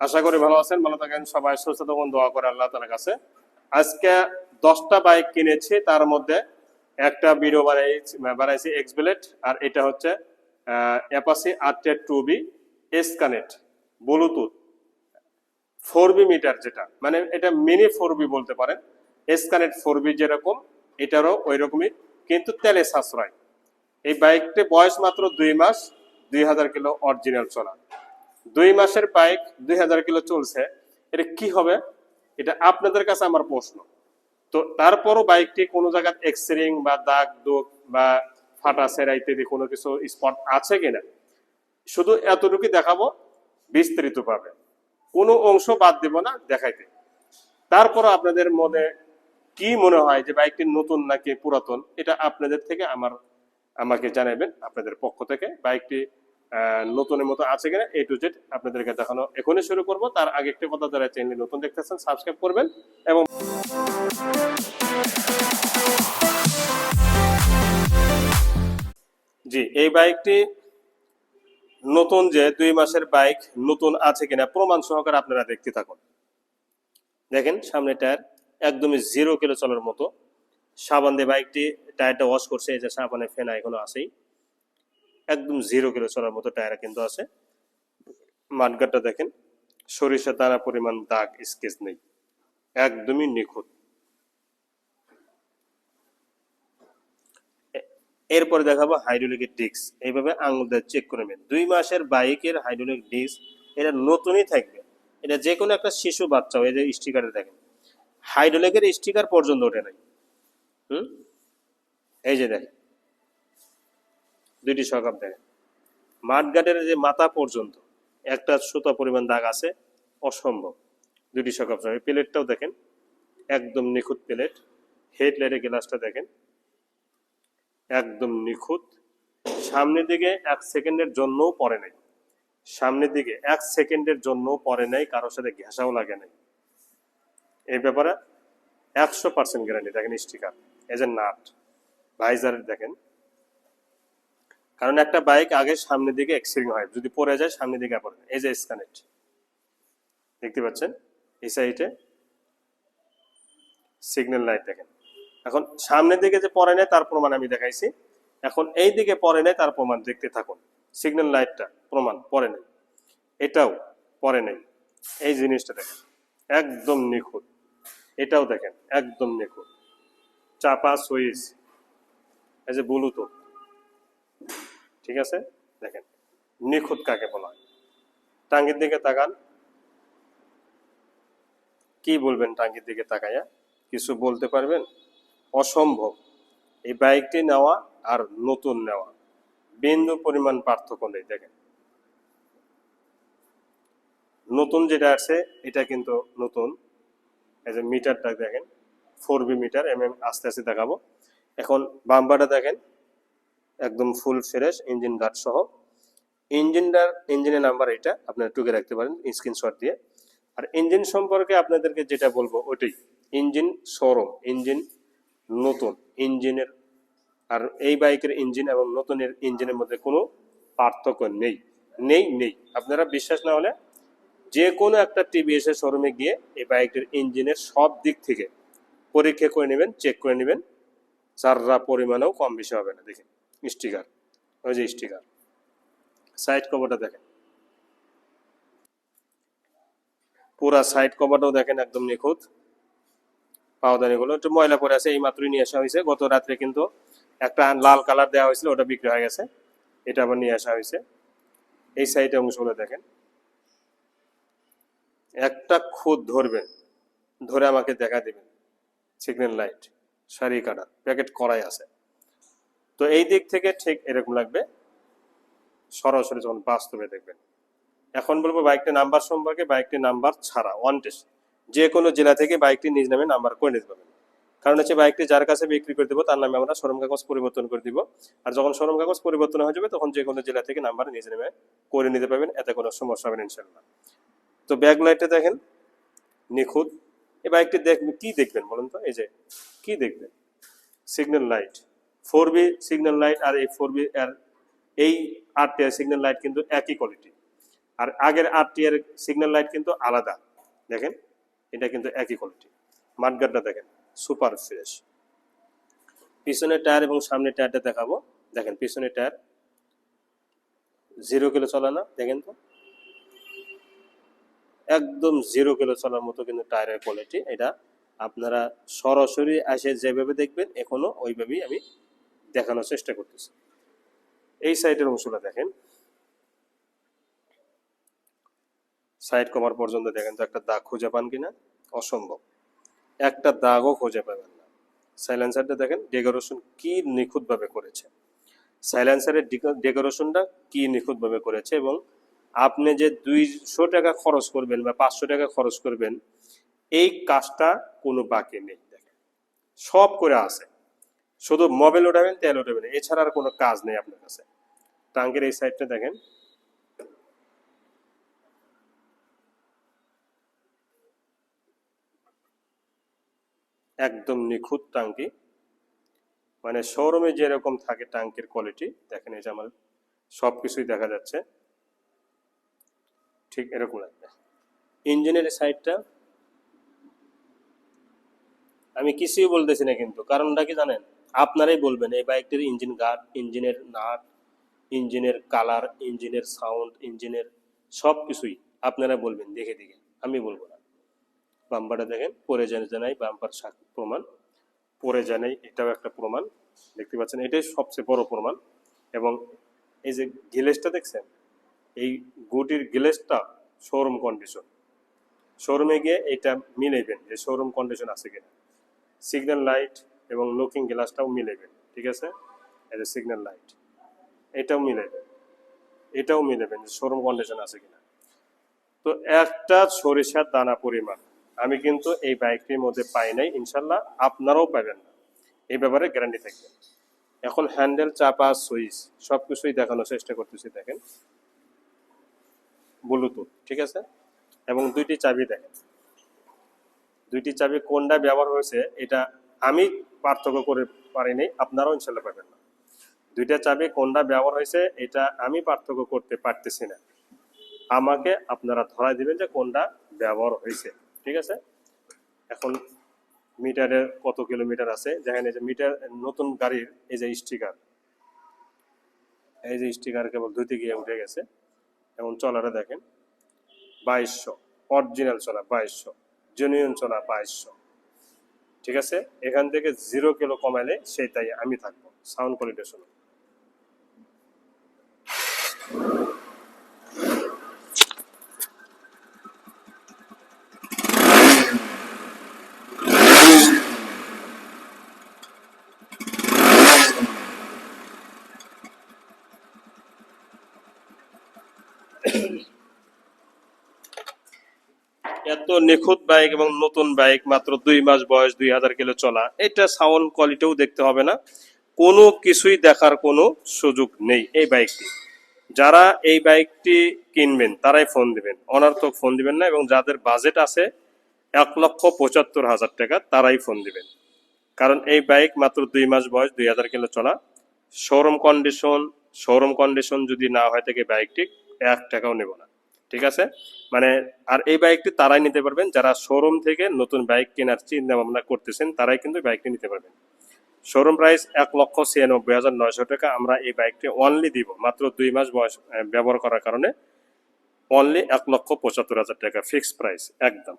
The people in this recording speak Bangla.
আশা করি ভালো আছেন, ভালো থাকেন। সবাই সুস্থ তখন দোয়া করে আল্লাহ তালার কাছে। আজকে দশটা বাইক কিনেছি, তার মধ্যে একটা ভিডিও বানাইছি বানাইছি এক্সবেলেট আর এটা হচ্ছে Apache two V Bluetooth four V meter যেটা। মানে এটা মিনি ফোর বি বলতে পারেন। এস কানেক্ট ফোর বি যেরকম, এটারও ওই রকমই কিন্তু তেলে সাশ্রয়। এই বাইকটি বয়স মাত্র দুই মাস, দুই হাজার কিলো অরিজিনাল চলা। দুই মাসের বাইক দুই হাজার কিলো চলছে। এটা কি হবে? এটা আপনাদের কাছে আমার প্রশ্ন। তো তারপরও বাইকটি কোনো জায়গায় এক্সরিং বা দাগ দুগ বা ফাটা সেরা ইত্যাদি কোনো কিছু স্পট আছে কিনা? শুধু এতটুকু দেখাবো বিস্তারিত পাবে কোনো অংশ বাদ দেব না, দেখাইতে। তারপর আপনাদের মনে কি মনে হয় যে বাইকটি নতুন নাকি পুরাতন? এটা আপনাদের থেকে আমার, আমাকে জানাবেন, আপনাদের পক্ষ থেকে। বাইকটি নতুনের মতো আছে কিনা এ টু জেড আপনাদেরকে দেখানো এখনই শুরু করব। তার আগে একটি কথা যারা চ্যানেল নতুন দেখতেছেন সাবস্ক্রাইব করবেন এবং জি, এই বাইকটি নতুন যে দুই মাসের বাইক নতুন আছে কিনা প্রমাণ সহকারে আপনারা দেখতে থাকুন। দেখেন, সামনে টায়ার একদমই জিরো কিলো চলার মতো। সাবান দিয়ে বাইকটি টায়ারটা ওয়াশ করছে, এই যে সাবানের ফেনা এখনও আছেই। একদম জিরো কিলো চলার মতো টায়ার কিন্তু আছে। মাঠগাটটা দেখেন, সরিষা দানা পরিমাণ দাগ, স্কেচ নেই। একদমই নিখুঁত। এরপরে দেখাবো হাইড্রোলিকের ডিস্ক এইভাবে আঙুল দিয়ে চেক করে নেবেন দুই মাসের বাইকের হাইড্রোলিক ডিস্ক এটা নতুনই থাকবে। এটা যে কোনো একটা শিশু, বাচ্চা এই যে স্টিকারে দেখেন। হাইড্রোলিকের স্টিকার পর্যন্ত ওঠে নাই। হুম? এই যে দেখেন। দুইটি সকাপ দেখেন মাঠগাটের যে মাথা পর্যন্ত একটা সুতা পরিমাণ দাগ আছে, অসম্ভব। দুটি সকাপ প্লেটটাও দেখেন, একদম নিখুঁত প্লেট। হেডলাইটের গ্লাসটা দেখেন, একদম নিখুঁত। সামনের দিকে এক সেকেন্ডের জন্যও পরে নাই। সামনের দিকে এক সেকেন্ডের জন্যও পরে নাই, কারোর সাথে ঘেঁষাও লাগে নাই। এই ব্যাপারে একশো পার্সেন্ট গ্যারান্টি দেখেন স্টিকার। এই যে নাট ভাইজার দেখেন কারণ একটা বাইক আগে সামনের দিকে এক্সিরিং হয়, যদি পড়ে যায় সামনের দিকে পড়ে এই যে স্কানেট দেখতে পাচ্ছেন? এই সাইডে সিগন্যাল লাইট দেখেন। এখন সামনের দিকে যে পড়ে নেয় তার প্রমাণ আমি দেখাইছি। এখন এই দিকে পড়ে নেয় তার প্রমাণ দেখতে থাকুন। সিগন্যাল লাইটটা প্রমাণ, পড়ে নেই। এটাও পড়ে নেই। এই জিনিসটা দেখেন, একদম নিখুঁত। এটাও দেখেন, একদম নিখুঁত। চাপা সুইচ। এই যে ব্লুটুথ ঠিক আছে? দেখেন, নিখুঁত কাকে বলা হয়? টাঙ্গির দিকে তাকান। কি বলবেন টাঙ্গির দিকে তাকাইয়া? কিছু বলতে পারবেন? অসম্ভব। এই বাইকটি নেওয়া আর নতুন নেওয়া। বিন্দু পরিমাণ পার্থক্য নেই, দেখেন। নতুন যেটা আছে, এটা কিন্তু নতুন। এই যে মিটারটা দেখেন, four B meter, M M, আস্তে আস্তে দেখাবো। এখন বাম্বারটা দেখেন একদম ফুল ফ্রেশ ইঞ্জিন গার্ড সহ। ইঞ্জিনটার ইঞ্জিনের নাম্বার এটা, আপনারা টুকে রাখতে পারেন স্ক্রিনশট দিয়ে। আর ইঞ্জিন সম্পর্কে আপনাদেরকে যেটা বলব ওটাই ইঞ্জিন শোরুম ইঞ্জিন নতুন ইঞ্জিনের আর এই বাইকের ইঞ্জিন এবং নতুনের ইঞ্জিনের মধ্যে কোনো পার্থক্য নেই নেই নেই। আপনারা বিশ্বাস না হলে যে কোনো একটা টিভিএস এর শোরুমে গিয়ে এই বাইকের ইঞ্জিনের সব দিক থেকে পরীক্ষা করে নেবেন চেক করে নেবেন। চাররা পরিমাণেও কম বেশি হবে না, দেখেন। স্টিকার, ওই যে স্টিকার। সাইড কভারটা দেখেন। পুরা সাইড কভারটাও দেখেন একদম নিখুঁত। পাওদানিগুলো একটু ময়লা পরে আছে এই মাত্রই নিয়ে আসা হয়েছে। গত রাত্রে কিন্তু একটা লাল কালার দেওয়া হয়েছিল, ওটা বিক্রি হয়ে গেছে। এটা আবার নিয়ে আসা হয়েছে। এই সাইডে অংশগুলো দেখেন। একটা খুদ ধরবেন, ধরে আমাকে দেখা দিবেন। সিগন্যাল লাইট সারি কাটা, প্যাকেট করাই আছে। তো এই দিক থেকে ঠিক এরকম লাগবে। সরাসরি যখন বাস্তবে দেখবেন। এখন বলব বাইকটির নাম্বার সম্পর্কে বাইকটির নাম্বার ছাড়া ওয়ান টেস্ট যে কোনো জেলা থেকে বাইকটি নিজ নামে নাম্বার করে নিতে পারবেন। কারণ হচ্ছে বাইকটি যার কাছে বিক্রি করে দেবো, তার নামে আমরা শোরুম কাগজ পরিবর্তন করে দিব। আর যখন শোরুম কাগজ পরিবর্তন হয়ে যাবে, তখন যে কোনো জেলা থেকে নাম্বার নিজ নামে করে নিতে পারবেন, এতে কোনো সমস্যা হবে না ইনশাল্লাহ তো ব্যাক লাইটটা দেখেন, নিখুঁত। এই বাইকটি দেখবেন কি দেখবেন বলুন তো? এই যে, কি দেখবেন? Signal light. Four V signal light আর এই ফোর বি আর এই আটটা সিগন্যাল লাইট কিন্তু একই কোয়ালিটি আর আগের আর টি এর সিগন্যাল লাইট কিন্তু আলাদা। দেখেন, এটা কিন্তু একই কোয়ালিটি মাঠগার্ডটা দেখেন সুপার ফ্রেশ পিছনের টায়ার এবং সামনের টায়ারটা দেখাবো। দেখেন, পিছনের টায়ার জিরো কিলো চলা না, দেখেন তো। একদম জিরো কিলো চলার মতো কিন্তু টায়ারের কোয়ালিটি এটা আপনারা সরাসরি এসে যেভাবে দেখবেন, এখনও ওইভাবেই আমি দেখানোর চেষ্টা করতেছি। এই সাইডের অংশটা দেখেন। সাইড কমার পর্যন্ত দেখেন তো একটা দাগ খুঁজে পান কিনা? অসম্ভব। একটা দাগও খুঁজে পাবেন না। সাইলেন্সারটা দেখেন, ডেকোরেশন কি নিখুঁতভাবে করেছে। সাইলেন্সারের ডেকোরেশনটা কি নিখুঁতভাবে করেছে এবং আপনি যে দুইশো টাকা খরচ করবেন বা পাঁচশো টাকা খরচ করবেন, এই কাজটা কোনো বাকি নেই। দেখেন, সব করে আছে। শুধু মোবাইল ওঠাবেন তেল ওঠাবেন এছাড়া আর কোনো কাজ নেই আপনার কাছে। টাঙ্কের এই সাইডটা দেখেন। একদম নিখুঁত টাঙ্কি। মানে শোরুমে যেরকম থাকে টাঙ্কির কোয়ালিটি দেখেন এই যে আমার সব কিছুই দেখা যাচ্ছে। ঠিক এরকম লাগবে। ইঞ্জিনের সাইডটা আমি কিছুই বলতেছি না কিন্তু, কারণটা কি জানেন? আপনারাই বলবেন, এই বাইকটির ইঞ্জিন গার্ড ইঞ্জিনের নাট ইঞ্জিনের কালার ইঞ্জিনের সাউন্ড ইঞ্জিনের সব কিছুই আপনারা বলবেন, দেখে দেখে। আমি বলব না। বাম্পারটা দেখেন, পরে জানে জানাই, বাম্পার প্রমাণ। পরে জানাই, এটাও একটা প্রমাণ। দেখতে পাচ্ছেন, এটাই সবচেয়ে বড় প্রমাণ। এবং এই যে গিলেসটা দেখছেন, এই গুটির গিলেসটা শোরুম কন্ডিশন শোরুমে গিয়ে এটা মিলাইবেন যে শোরুম কন্ডিশন আছে কিনা। সিগন্যাল লাইট এবং লুকিং গ্লাসটাও মিলাইবেন ঠিক আছে? এই যে সিগন্যাল লাইট এটাও মিলাইবেন এটাও মিলাবেন যে শোরুম কন্ডিশন আছে কিনা। তো একটা সরিষার দানা পরিমাণ, আমি কিন্তু এই বাইকটির মধ্যে পাই নাই, ইনশাল্লাহ আপনারাও পাবেন না। এই ব্যাপারে গ্যারান্টি থাকবে। এখন হ্যান্ডেল চাপা সুইচ সব কিছুই দেখানোর চেষ্টা করতেছি, দেখেন। ব্লুটুথ ঠিক আছে? এবং দুইটি চাবি দেখেন। দুইটি চাবি কোনটা ব্যবহার হয়েছে, এটা আমি পার্থক্য করে পারিনি আপনারাও ইনশাল্লাহ পাবেন না। দুইটা চাবি কোনটা ব্যবহার হয়েছে, এটা আমি পার্থক্য করতে পারতেছি না। আমাকে আপনারা ধরাই দিবেন যে কোনটা ব্যবহার হয়েছে, ঠিক আছে? এখন মিটারের কত কিলোমিটার আছে যেখানে যে মিটার, নতুন গাড়ির এই যে স্টিকার, এই যে স্টিকার কেবল ধুতে গিয়ে উঠে গেছে, এবং চলাটা দেখেন, বাইশশো, অরিজিনাল চলা বাইশশো, জেনুইন চলা বাইশশো। ঠিক আছে? এখান থেকে জিরো কিলো কমাইলে সেটাই আমি থাকব সাউন্ড কোয়ালিটি শুনুন এত নিখুঁত বাইক এবং নতুন বাইক মাত্র দুই মাস বয়স, দুই হাজার কিলো চলা, এটা সাউন্ড কোয়ালিটিও দেখতে হবে না। কোনো কিছুই দেখার কোনো সুযোগ নেই এই বাইকটি যারা এই বাইকটি কিনবেন, তারাই ফোন দিবেন। অনার্থক ফোন দিবেন না এবং যাদের বাজেট আছে, এক লক্ষ পঁচাত্তর হাজার টাকা, তারাই ফোন দিবেন। কারণ এই বাইক মাত্র দুই মাস বয়স, দুই হাজার কিলো চলা। শোরুম কন্ডিশন শোরুম কন্ডিশন যদি না হয় থেকে বাইকটি এক টাকাও নেব না। ঠিক আছে? মানে আর এই বাইকটি তারাই নিতে পারবেন। যারা শোরুম থেকে নতুন বাইক কেনার চিন্তা ভাবনা করতেছেন, তারাই কিন্তু বাইকটি নিতে পারবেন। শোরুম প্রাইস এক লক্ষ ছিয়ানব্বই হাজার নয়শো টাকা। আমরা এই বাইকটি অনলি দিব, মাত্র দুই মাস বয়স ব্যবহার করার কারণে। অনলি এক লক্ষ পঁচাত্তর হাজার টাকা ফিক্সড প্রাইস একদম।